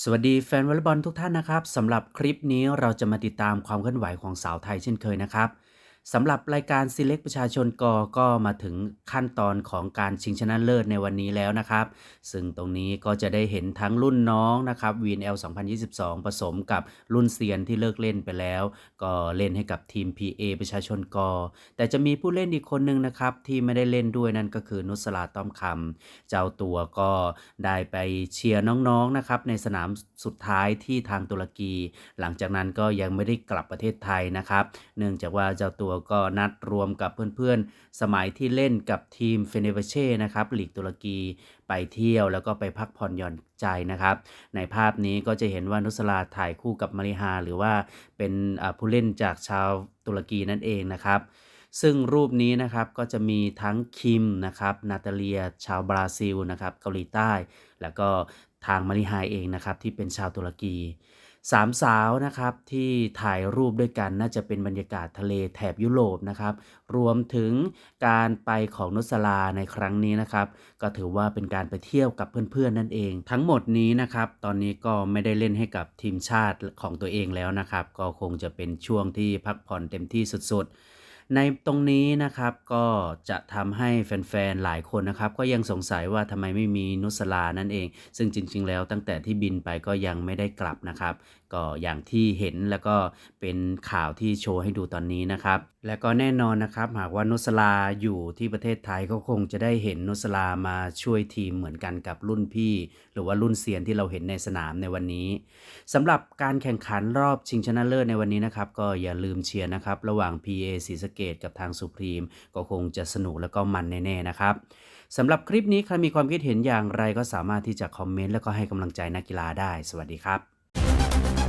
สวัสดีแฟนวอลเลย์บอลทุกท่านนะครับสำหรับคลิปนี้เราจะมาติดตามความเคลื่อนไหวของสาวไทยเช่นเคยนะครับ สำหรับรายการ Select ประชาชนกก็มาถึงขั้นตอนของการชิงชนะเลิศในวันนี้แล้วนะครับ ซึ่งตรงนี้ก็จะได้เห็นทั้งรุ่นน้องนะครับ VNL 2022 ผสมกับรุ่นเซียนที่เลิกเล่นไปแล้ว ก็เล่นให้กับทีม PA ประชาชนกแต่จะมีผู้เล่นอีกคนหนึ่งนะครับที่ไม่ได้เล่นด้วยนั่นก็คือนุสลาต้อมคำเจ้าตัวก็ได้ไปเชียร์น้องๆนะครับในสนามสุดท้ายที่ทางตุรกี หลังจากนั้นก็ยังไม่ได้กลับประเทศไทยนะครับ เนื่องจากว่าเจ้าตัวก็นัดรวมกับเพื่อนๆ สมัยที่เล่นกับทีมเฟเนเบเช่นะครับลีกตุรกีไปเที่ยวแล้วก็ไปพักผ่อนหย่อนใจนะครับ ในภาพนี้ก็จะเห็นว่านุสลาถ่ายคู่กับมาริฮา หรือว่าเป็นผู้เล่นจากชาวตุรกีนั่นเองนะครับซึ่งรูปนี้นะครับก็จะมีทั้งคิมนะครับนาตาเลีย ชาวบราซิลนะครับเกาหลีใต้ แล้วก็ทางมาริฮายเองนะครับที่เป็นชาวตุรกี สามสาวนะครับที่ถ่ายรูปด้วยกันน่าจะเป็นบรรยากาศทะเลแถบยุโรปนะครับ รวมถึงการไปของนุสลาในครั้งนี้นะครับ ก็ถือว่าเป็นการไปเที่ยวกับเพื่อนๆนั่นเอง ทั้งหมดนี้นะครับ ตอนนี้ก็ไม่ได้เล่นให้กับทีมชาติของตัวเองแล้วนะครับ ก็คงจะเป็นช่วงที่พักผ่อนเต็มที่สุดๆ ในตรงนี้นะครับก็จะทำให้แฟนๆหลายคนนะครับ ก็ยังสงสัยว่าทำไมไม่มีนุสลานั่นเอง ซึ่งจริง ๆ แล้วตั้งแต่ที่บินไปก็ยังไม่ได้กลับนะครับ ก็อย่างที่เห็นแล้วก็เป็นข่าวที่โชว์ให้ดูตอนนี้นะครับ และก็แน่นอนนะครับ หากว่านุสลาอยู่ที่ประเทศไทยก็คงจะได้เห็นนุสลามาช่วยทีมเหมือนกันกับรุ่นพี่ หรือว่ารุ่นเซียนที่เราเห็นในสนามในวันนี้สำหรับการแข่งขันรอบชิงชนะเลิศในวันนี้นะครับ ก็อย่าลืมเชียร์นะครับระหว่าง PA ศรีสะเกดกับทางสุพรีมก็คงจะสนุกแล้วก็มันแน่ๆนะครับสำหรับคลิปนี้ใครมีความคิดเห็นอย่างไรก็สามารถที่จะคอมเมนต์แล้วก็ให้กำลังใจนักกีฬาได้ สวัสดีครับ